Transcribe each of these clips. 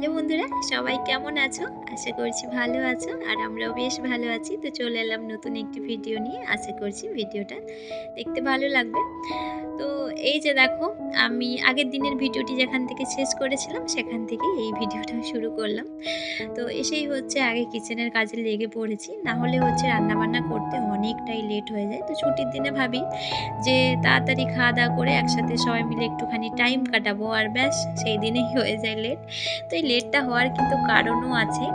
Hello বন্ধুরা, সবাই কেমন আছো? আশা করছি ভালো আছো, আর আমরাও বেশ ভালো আছি। তো চলে এলাম নতুন একটি ভিডিও নিয়ে, আশা করছি ভিডিওটা দেখতে ভালো লাগবে। তো এই যে দেখো, আমি আগের দিনের ভিডিওটি যেখান থেকে শেষ করেছিলাম, সেখান থেকে এই ভিডিওটা শুরু করলাম। তো এসেই হচ্ছে আগে কিচেনের কাজে লেগে পড়েছি, না হলে হচ্ছে রান্নাবান্না করতে অনেকটাই লেট হয়ে যায়। তো ছুটির দিনে ভাবি যে তাড়াতাড়ি খাওয়া দাওয়া করে একসাথে সবাই মিলে একটুখানি টাইম কাটাবো, আর ব্যাস সেই দিনেই হয়ে যায় লেট। তো এই লেটটা হওয়ার কিন্তু কারণও আছে।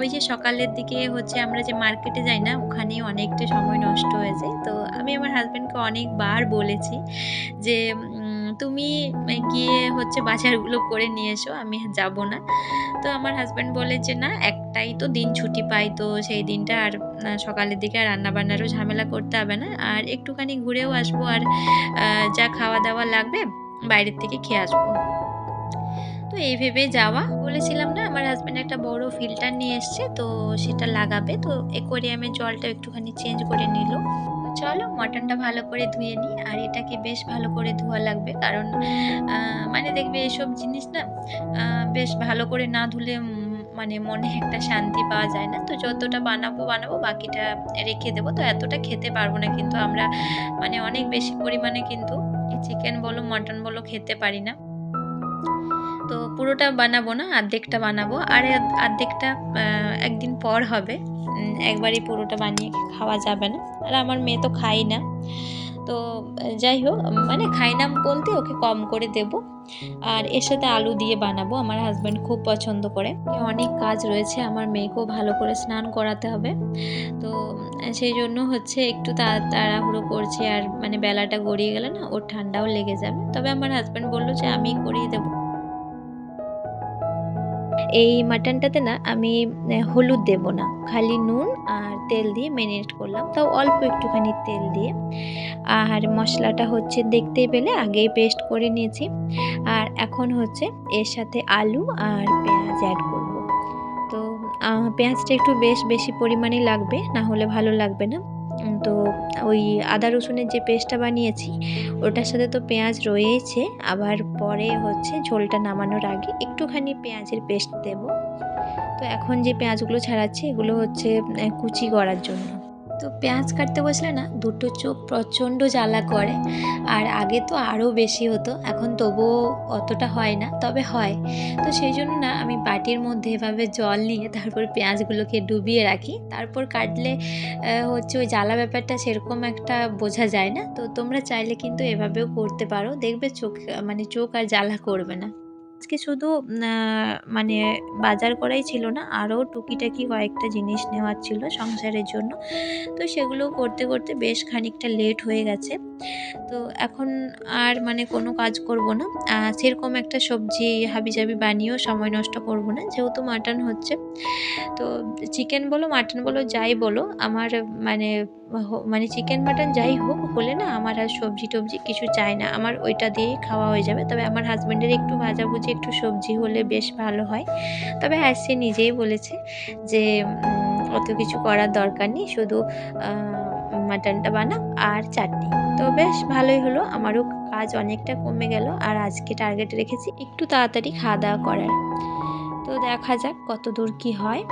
ওই যে সকালের দিকে হচ্ছে আমরা যে মার্কেটে যাই না ওখানে অনেকটা সময় নষ্ট হয়ে যায়। তো আমি আমার হাজব্যান্ডকে অনেকবার বলেছি যে তুমি গিয়ে হচ্ছে বাজারগুলো করে নিয়ে এসো, আমি যাব না। তো আমার হাজব্যান্ড বলে যে, না, একটাই তো দিন ছুটি পাই, তো সেই দিনটা আর সকালের দিকে আর রান্নাবান্নারও ঝামেলা করতে হবে না। আর একটুখানি ঘুরেও আসব, আর যা খাওয়া দাওয়া লাগবে, বাইরের থেকে খেয়ে আসব। তো এই ভেবে যাওয়া। বলেছিলাম না, আমার হাজব্যান্ড একটা বড় ফিল্টার নিয়ে এসছে, তো সেটা লাগাবে। তো অ্যাকোয়ারিয়ামের জলটা একটুখানি চেঞ্জ করে নিল। চলো মটনটা ভালো করে ধুয়ে নিই, আর এটাকে বেশ ভালো করে ধোয়া লাগবে। কারণ মানে দেখবে এসব জিনিস না বেশ ভালো করে না ধুলে মানে মনে একটা শান্তি পাওয়া যায় না। তো যতটা বানাবো বানাবো, বাকিটা রেখে দেবো। তো এতটা খেতে পারব না। কিন্তু আমরা মানে অনেক বেশি পরিমাণে কিন্তু চিকেন বলো মটন বলো, খেতে পারি না। তো পুরোটা বানাবো না অর্ধেকটা বানাবো। আর অর্ধেকটা একদিন পর হবে। একবারই পুরোটা বানিয়ে খাওয়া যাবে না। আর আমার মেয়ে তো খাই না। তো, যাই হোক মানে খাই না বলতে ওকে কম করে দেব। আর এর সাথে আলু দিয়ে বানাবো। আমার হাজব্যান্ড খুব পছন্দ করে। অনেক কাজ রয়েছে। আমার মেয়েকেও ভালো করে স্নান করাতে হবে। তো, সেই জন্য হচ্ছে একটু তাড়াহুড়ো করছি। আর মানে বেলাটা গড়িয়ে গেলে না, ওর ঠান্ডাও লেগে যাবে। তবে আমার হাজব্যান্ড বলল যে, আমি করিয়ে দেবো। এই মাটনটাতে না আমি হলুদ দেব না। খালি নুন আর তেল দিয়ে ম্যারিনেট করলাম। তাও অল্প একটুখানি তেল দিয়ে। আর মশলাটা হচ্ছে দেখতেই পেলে, আগেই পেস্ট করে নিয়েছি। আর এখন হচ্ছে এর সাথে আলু আর পেঁয়াজ অ্যাড করব। তো পেঁয়াজটা একটু বেশ বেশি পরিমাণে লাগবে, না হলে ভালো লাগবে না। তো ওই আদা রসুনের যে পেস্টটা বানিয়েছি, ওটার সাথে তো পেঁয়াজ রয়েছে আবার পরে হচ্ছে ঝোলটা নামানোর আগে একটুখানি পেঁয়াজের পেস্ট দেব। তো এখন যে পেঁয়াজগুলো ছাড়াচ্ছি, এগুলো হচ্ছে কুচি করার জন্য। তো পেঁয়াজ কাটতে বসলে না, দুটো চোখ প্রচণ্ড জ্বালা করে। আর আগে তো আরও বেশি হতো, এখন তবুও অতটা হয় না, তবে হয়। তো সেই জন্য না, আমি বাটির মধ্যে এভাবে জল নিয়ে তারপর পেঁয়াজগুলোকে ডুবিয়ে রাখি। তারপর কাটলে হচ্ছে ওই জ্বালা ব্যাপারটা সেরকম একটা বোঝা যায় না। তো তোমরা চাইলে কিন্তু এভাবেও করতে পারো। দেখবে চোখ মানে চোখ আর জ্বালা করবে না। আজকে শুধু মানে বাজার করাই ছিল না, আরও টুকিটাকি কয়েকটা জিনিস নেওয়ার ছিল সংসারের জন্য। তো সেগুলো করতে করতে বেশ খানিকটা লেট হয়ে গেছে। তো এখন আর মানে কোনো কাজ করব না। সেরকম একটা সবজি হাবিজাবি বানিয়েও সময় নষ্ট করব না, যেহেতু মাটন হচ্ছে। তো চিকেন বলো, মাটন বলো, যাই বলো, আমার মানে মানে চিকেন মাটন যাই হোক, হলে না আমার আর সবজি টবজি কিছু চাই না। আমার ওইটা দিয়েই খাওয়া হয়ে যাবে। তবে আমার হাজব্যান্ডের একটু ভাজাভুজি, একটু সবজি হলে বেশ ভালো হয়। তবে হ্যাঁ সে নিজেই বলেছে যে অত কিছু করার দরকার নেই। শুধু মাটনটা বানা আর চাটনি। তো বেশ ভালোই হলো। আমারও কাজ অনেকটা কমে গেল আর আজকে টার্গেট রেখেছি একটু তাড়াতাড়ি খাওয়া দাওয়া করার। তো দেখা যাক কত দূর কি হয়।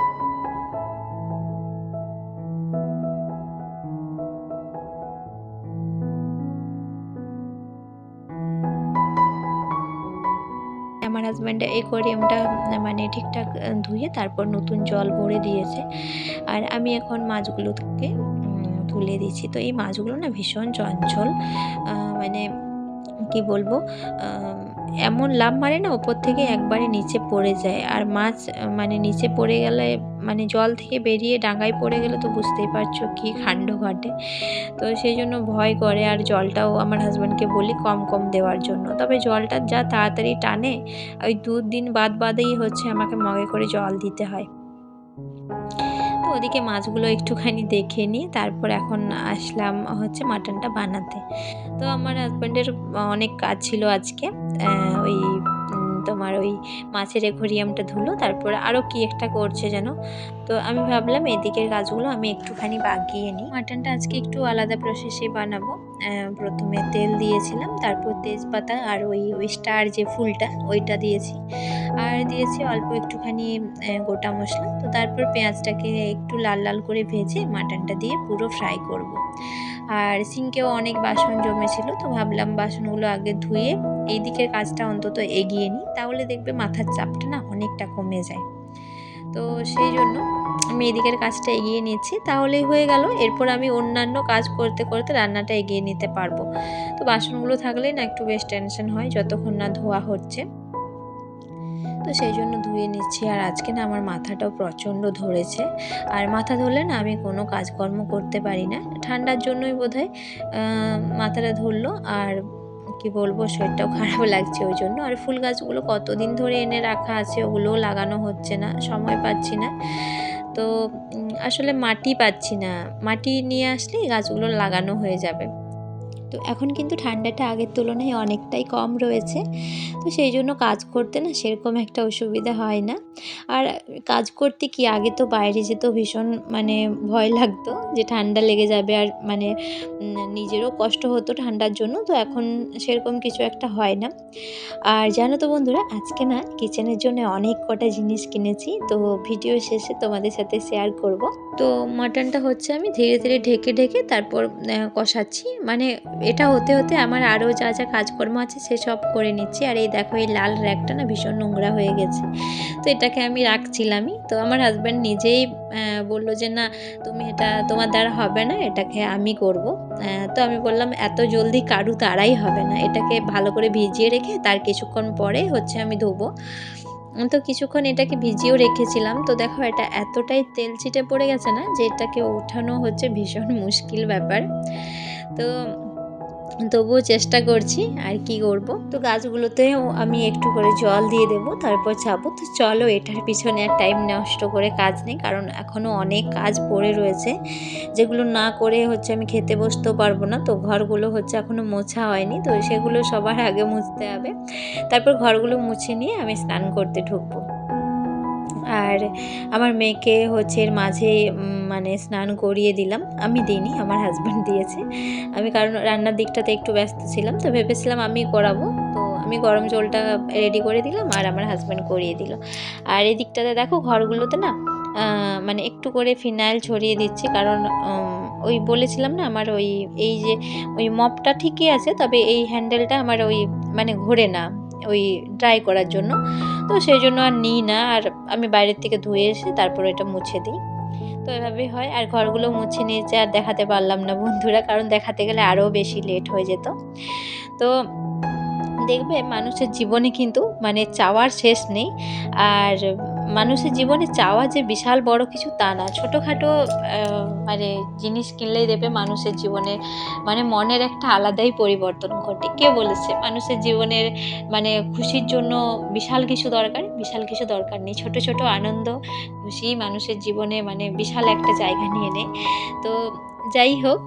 হাজব্যান্ড ওটা মানে ঠিকঠাক ধুয়ে তারপর নতুন জল ভরে দিয়েছে। আর আমি এখন মাছগুলোকে তুলে দিচ্ছি। তো এই মাছগুলো না ভীষণ চঞ্চল মানে কি বলব এমন লাভ মারে না, ওপর থেকে একবারে নিচে পড়ে যায়। আর মাছ মানে নিচে পড়ে গেলে মানে জল থেকে বেরিয়ে ডাঙায় পড়ে গেলে তো বুঝতেই পারছ কি কাণ্ড ঘটে। তো সেই জন্য ভয় করে, আর জলটাও আমার হাজব্যান্ডকে বলি কম কম দেওয়ার জন্য। তবে জলটা যা তাড়াতাড়ি টানে, ওই দু দিন বাদ বাদেই হচ্ছে আমাকে মগে করে জল দিতে হয়। তো ওদিকে মাছগুলো একটুখানি দেখে নিই তারপর এখন আসলাম হচ্ছে মাটনটা বানাতে। তো আমার হাজব্যান্ডের অনেক কাজ ছিল আজকে ওই তোমার ওই মাছের অ্যাকোরিয়ামটা ধুলো, তারপর আরও কি একটা করছে যেন। তো আমি ভাবলাম এদিকের কাজগুলো আমি একটুখানি বাগিয়ে নিই। মাটনটা আজকে একটু আলাদা প্রসেসে বানাবো। প্রথমে তেল দিয়েছিলাম, তারপর তেজপাতা আর ওই ওই স্টার যে ফুলটা, ওইটা দিয়েছি। আর দিয়েছি অল্প একটুখানি গোটা মশলা। তারপর পেঁয়াজটাকে একটু লাল লাল করে ভেজে মাটনটা দিয়ে পুরো ফ্রাই করব। আর সিঙ্কেও অনেক বাসন জমেছিল, তো ভাবলাম বাসনগুলো আগে ধুয়ে এই দিকের কাজটা অন্তত এগিয়ে নিই, তাহলে দেখবে মাথার চাপটা না অনেকটা কমে যায়। তো সেই জন্য আমি এদিকের কাজটা এগিয়ে নিচ্ছি তাহলেই হয়ে গেল, এরপর আমি অন্যান্য কাজ করতে করতে রান্নাটা এগিয়ে নিতে পারব। তো বাসনগুলো থাকলেই না একটু বেশ টেনশন হয়, যতক্ষণ না ধোয়া হচ্ছে। তো সেই জন্য ধুয়ে নিচ্ছি। আর আজকে না আমার মাথাটাও প্রচণ্ড ধরেছে। আর মাথা ধরলে না আমি কোনো কাজকর্ম করতে পারি না। ঠান্ডার জন্যই বোধ হয় মাথাটা ধরলো। আর কি বলব, শরীরটাও খারাপ লাগছে ওই জন্য। আর ফুল গাছগুলো কতদিন ধরে এনে রাখা আছে ওগুলোও লাগানো হচ্ছে না, সময় পাচ্ছি না। তো আসলে মাটি পাচ্ছি না। মাটি নিয়ে আসলেই গাছগুলো লাগানো হয়ে যাবে। তো এখন কিন্তু ঠান্ডাটা আগের তুলনায় অনেকটাই কম রয়েছে। তো সেই জন্য কাজ করতে না সেরকম একটা অসুবিধা হয় না। আর কাজ করতে কি আগে তো বাইরে যেতেও ভীষণ মানে ভয় লাগতো যে ঠান্ডা লেগে যাবে আর মানে নিজেরও কষ্ট হতো ঠান্ডার জন্য, তো এখন সেরকম কিছু একটা হয় না। আর জানো তো বন্ধুরা, আজকে না কিচেনের জন্য অনেক কটা জিনিস কিনেছি, তো ভিডিও শেষে তোমাদের সাথে শেয়ার করব। তো মাটনটা হচ্ছে আমি ধীরে ধীরে ঢেকে ঢেকে তারপর কষাচ্ছি। মানে এটা হতে হতে আমার আরও যা যা কাজকর্ম আছে সেসব করে নিচ্ছি। আর এই দেখো এই লাল র্যাকটা না ভীষণ নোংরা হয়ে গেছে। তো এটাকে আমি রাখছিলামই। তো আমার হাজব্যান্ড নিজেই বলল যে, না, তুমি এটা তোমার দ্বারা হবে না, এটাকে আমি করব। তো আমি বললাম, এত জলদি কারু তারাই হবে না। এটাকে ভালো করে ভিজিয়ে রেখে তার কিছুক্ষণ পরে হচ্ছে আমি ধোবো। তো কিছুক্ষণ এটাকে ভিজিয়েও রেখেছিলাম। তো দেখো, এটা এতটাই তেল ছিটে পড়ে গেছে না, যে এটাকে ওঠানো হচ্ছে ভীষণ মুশকিল ব্যাপার। তো তবুও চেষ্টা করছি আর কি করব। তো গাছগুলোতেও আমি একটু করে জল দিয়ে দেবো, তারপর যাব তো চলো এটার পিছনে আর টাইম নষ্ট করে কাজ নেই, কারণ এখনও অনেক কাজ পড়ে রয়েছে। যেগুলো না করে হচ্ছে আমি খেতে বসতেও পারব না। তো ঘরগুলো হচ্ছে এখনও মোছা হয়নি, তো সেগুলো সবার আগে মুছতে হবে। তারপর ঘরগুলো মুছে নিয়ে আমি স্নান করতে ঢুকবো। আর আমার মেয়েকে হচ্ছে এর মাঝে মানে স্নান করিয়ে দিলাম। আমি দিইনি, আমার হাজব্যান্ড দিয়েছে। আমি কারণ রান্নার দিকটাতে একটু ব্যস্ত ছিলাম, তো ভেবেছিলাম আমি করাবো। তো আমি গরম জলটা রেডি করে দিলাম আর আমার হাজব্যান্ড করিয়ে দিল। আর এই দিকটাতে দেখো ঘরগুলোতে না মানে একটু করে ফিনাইল ছড়িয়ে দিচ্ছি। কারণ ওই বলেছিলাম না আমার ওই, এই যে, ওই মপটা ঠিকই আছে, তবে এই হ্যান্ডেলটা আমার ওই মানে ঘোরে না, ওই ড্রাই করার জন্য। তো সেই জন্য আর নিই না, আর আমি বাইরের থেকে ধুয়ে এসে তারপর এটা মুছে দিই। তো এভাবেই হয়, আর ঘরগুলো মুছে নিয়েছে আর দেখাতে পারলাম না বন্ধুরা, কারণ দেখাতে গেলে আরও বেশি লেট হয়ে যেত। তো দেখবে মানুষের জীবনে কিন্তু মানে চাওয়ার শেষ নেই, আর মানুষের জীবনে চাওয়া যে বিশাল বড় কিছু তা না। ছোটোখাটো মানে জিনিস কিনলেই দেবে মানুষের জীবনে। মানে মনের একটা আলাদাই পরিবর্তন ঘটে। কে বলেছে? মানুষের জীবনের মানে খুশির জন্য বিশাল কিছু দরকার, বিশাল কিছু দরকার নেই। ছোট ছোট আনন্দ, খুশি মানুষের জীবনে মানে বিশাল একটা জায়গা নিয়ে নেয়। তো যাই হোক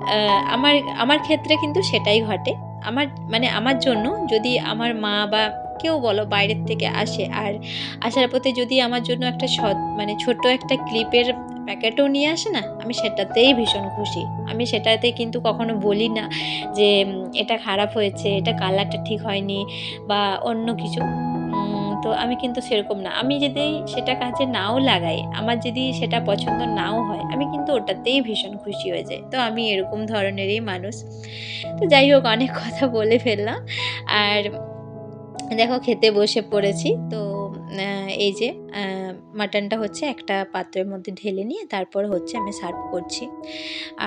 আমার আমার ক্ষেত্রে কিন্তু সেটাই ঘটে। আমার মানে আমার জন্য যদি আমার মা বা কেউ বলো বাইরের থেকে আসে। আর আসার পথে যদি আমার জন্য একটা সৎ মানে ছোট একটা ক্লিপের প্যাকেটও নিয়ে আসে না, আমি সেটাতেই ভীষণ খুশি। আমি সেটাতে কিন্তু কখনো বলি না যে এটা খারাপ হয়েছে, এটা কালারটা ঠিক হয়নি বা অন্য কিছু। তো আমি কিন্তু সেরকম না। আমি যদি সেটা কাজে নাও লাগাই, আমার যদি সেটা পছন্দ নাও হয়, আমি কিন্তু ওটাতেই ভীষণ খুশি হয়ে যাই। তো আমি এরকম ধরনেরই মানুষ। তো যাই হোক, অনেক কথা বলে ফেললাম। আর দেখো খেতে বসে পড়েছি। তো এই যে মাটনটা হচ্ছে একটা পাত্রের মধ্যে ঢেলে নিয়ে তারপর হচ্ছে আমি সার্ভ করছি।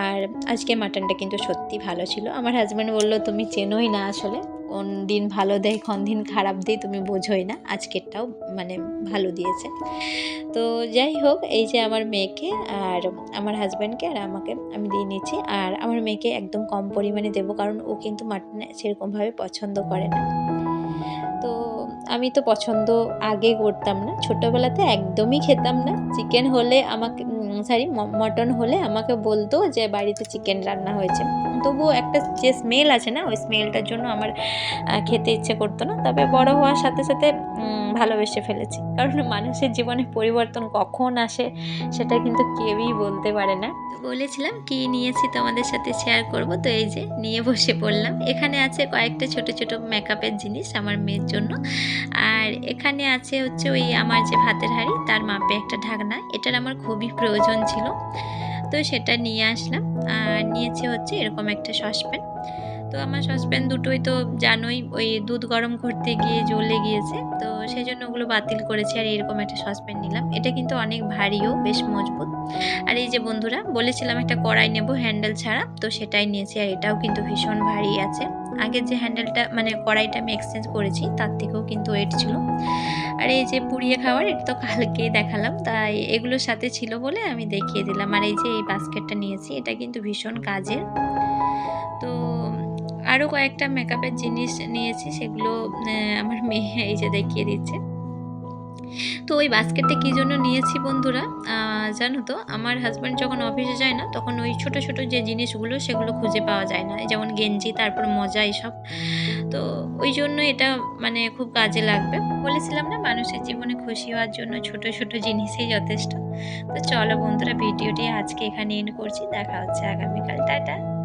আর আজকে মাটনটা কিন্তু সত্যি ভালো ছিল। আমার হাজব্যান্ড বলল, তুমি চেনোই না আসলে কোন দিন ভালো দেয়, কোন দিন খারাপ দেয়, তুমি বোঝোই না। আজকেরটাও মানে ভালো দিয়েছে। তো যাই হোক, এই যে আমার মেয়েকে আর আমার হাজব্যান্ডকে আর আমাকে আমি দিয়ে নিচ্ছি। আর আমার মেয়েকে একদম কম পরিমাণে দেবো, কারণ ও কিন্তু মাটন সেরকমভাবে পছন্দ করে না। তো আমি তো পছন্দ আগে করতাম না। ছোটোবেলাতে একদমই খেতাম না। চিকেন হলে আমাকে সরি মটন হলে আমাকে বলতো যে বাড়িতে চিকেন রান্না হয়েছে। তবুও একটা যে স্মেল আছে না, ওই স্মেলটার জন্য আমার খেতে ইচ্ছে করতো না। তবে বড় হওয়ার সাথে সাথে ভালোবেসে ফেলেছি। কারণ মানুষের জীবনে পরিবর্তন কখন আসে সেটা কিন্তু কেউই বলতে পারে না। বলেছিলাম কি নিয়েছি তোমাদের সাথে শেয়ার করব। তো এই যে, নিয়ে বসে পড়লাম। এখানে আছে কয়েকটা ছোট ছোট মেকআপের জিনিস আমার মেয়ের জন্য। আর এখানে আছে হচ্ছে ওই আমার যে ভাতের হাঁড়ি, তার মাপে একটা ঢাকনা। এটার আমার খুবই প্রয়োজন ছিল। তো সেটা নিয়ে আসলাম। আর নিয়েছে হচ্ছে এরকম একটা সসপ্যান। তো আমার সসপ্যান দুটোই তো জানোই, ওই দুধ গরম করতে গিয়ে জ্বলে গিয়েছে। তো সেই জন্য ওগুলো বাতিল করেছি আর এরকম একটা সসপ্যান নিলাম। এটা কিন্তু অনেক ভারীও, বেশ মজবুত। আর এই যে বন্ধুরা, বলেছিলাম একটা কড়াই নেব হ্যান্ডেল ছাড়া, তো সেটাই নিয়েছি আর এটাও কিন্তু ভীষণ ভারী আছে। আগের যে হ্যান্ডেলটা মানে কড়াইটা আমি এক্সচেঞ্জ করেছি, তার থেকেও কিন্তু ওয়েট ছিল। আর এই যে পুড়িয়ে খাওয়ার, এটা তো কালকে দেখালাম, তাই এগুলোর সাথে ছিল বলে আমি দেখিয়ে দিলাম। আর এই যে এই বাস্কেটটা নিয়েছি, এটা কিন্তু ভীষণ কাজের। তো আরও কয়েকটা মেকআপের জিনিস নিয়েছি, সেগুলো আমার মেয়ে এই যে দেখিয়ে দিচ্ছে। তো ওই বাস্কেটটা কী জন্য নিয়েছি বন্ধুরা? জানো তো, আমার হাজব্যান্ড যখন অফিসে যায় না, তখন ওই ছোট ছোট যে জিনিসগুলো, সেগুলো খুঁজে পাওয়া যায় না। যেমন গেঞ্জি, তারপর মজা এসব। তো ওই জন্য এটা মানে খুব কাজে লাগবে। বলেছিলাম না, মানুষের জীবনে খুশি হওয়ার জন্য ছোট ছোট জিনিসই যথেষ্ট। তো চলো বন্ধুরা, ভিডিওটি আজকে এখানে এন্ড করছি। দেখা হচ্ছে আগামীকাল। টাটা!